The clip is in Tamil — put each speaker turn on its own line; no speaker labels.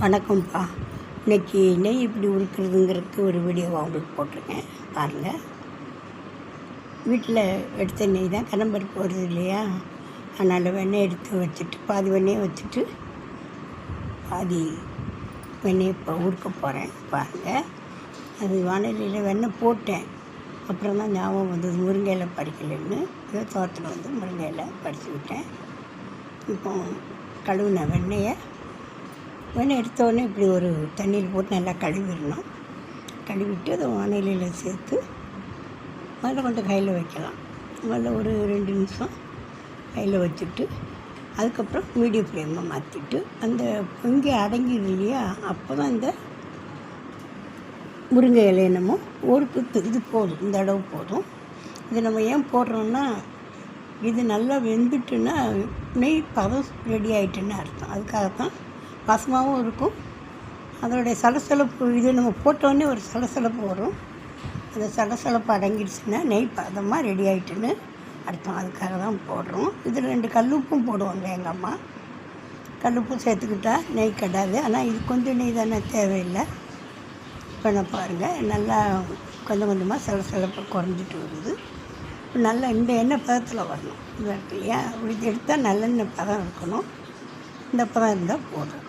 வணக்கம்ப்பா. இன்றைக்கி நெய் இப்படி உருக்குறதுங்கிறதுக்கு ஒரு வீடியோவாக உங்களுக்கு போட்டிருக்கேன். பாருங்கள் வீட்டில் எடுத்த நெய் தான் கடம்பருப்பு வருது இல்லையா? அதனால் வெண்ணெய் எடுத்து வச்சுட்டு பாதி வெண்ணெயை வச்சுட்டு பாதி வெண்ணெயை இப்போ உருக்க போகிறேன் பாருங்கள் அது வானிலையில் வெண்ணெய் போட்டேன். அப்புறம் தான் ஞாபகம் வந்தது முருங்கையில் பறிக்கலைன்னு. ஏதோ தோட்டத்தில் வந்து முருங்கையில் பறித்து விட்டேன். இப்போ கழுவின வெண்ணெயை உடனே எடுத்தோடனே இப்படி ஒரு தண்ணியில் போட்டு நல்லா கழுவிடணும். கழுவிட்டு அதை வானிலையில் சேர்த்து முதல்ல கொண்டு கையில் வைக்கலாம். முதல்ல ஒரு ரெண்டு நிமிஷம் கையில் வச்சுட்டு அதுக்கப்புறம் மீடியம் ஃப்ளேமை மாற்றிட்டு அந்த பொங்கி அடங்கிடுது இல்லையா? அப்போ தான் இந்த முருங்கை இலை என்னமோ ஒரு குத்து இது போதும் இந்த அளவு போதும். இது நம்ம ஏன் போடுறோம்னா இது நல்லா வெந்துட்டுன்னா நெய் பதம் ரெடி ஆகிட்டுன்னு அர்த்தம். அதுக்காக தான் வாசமாகவும் இருக்கும். அதனுடைய சலசலப்பு இது நம்ம போட்டோடனே ஒரு சலசலப்பு வரும். அந்த சலசலப்பு அடங்கிடுச்சுன்னா நெய் பதமாக ரெடி ஆகிட்டுன்னு அர்த்தம். அதுக்காக தான் போடுறோம். இதில் ரெண்டு கல்லுப்பும் போடுவாங்க எங்கள் அம்மா? கல்லுப்பும் சேர்த்துக்கிட்டா நெய் கெடாது. ஆனால் இது கொஞ்சம் நெய் தானே தேவையில்லை. இப்போ நான் பாருங்கள் நல்லா கொஞ்சம் கொஞ்சமாக சலசலப்பு குறைஞ்சிட்டு வருது. நல்லா இந்த எண்ணெய் பதத்தில் வரணும். இது இருக்கு இல்லையா? இப்படி எடுத்தால் நல்லெண்ணெய் பதம் இருக்கணும். இந்த பதம் இருந்தால் போதும்.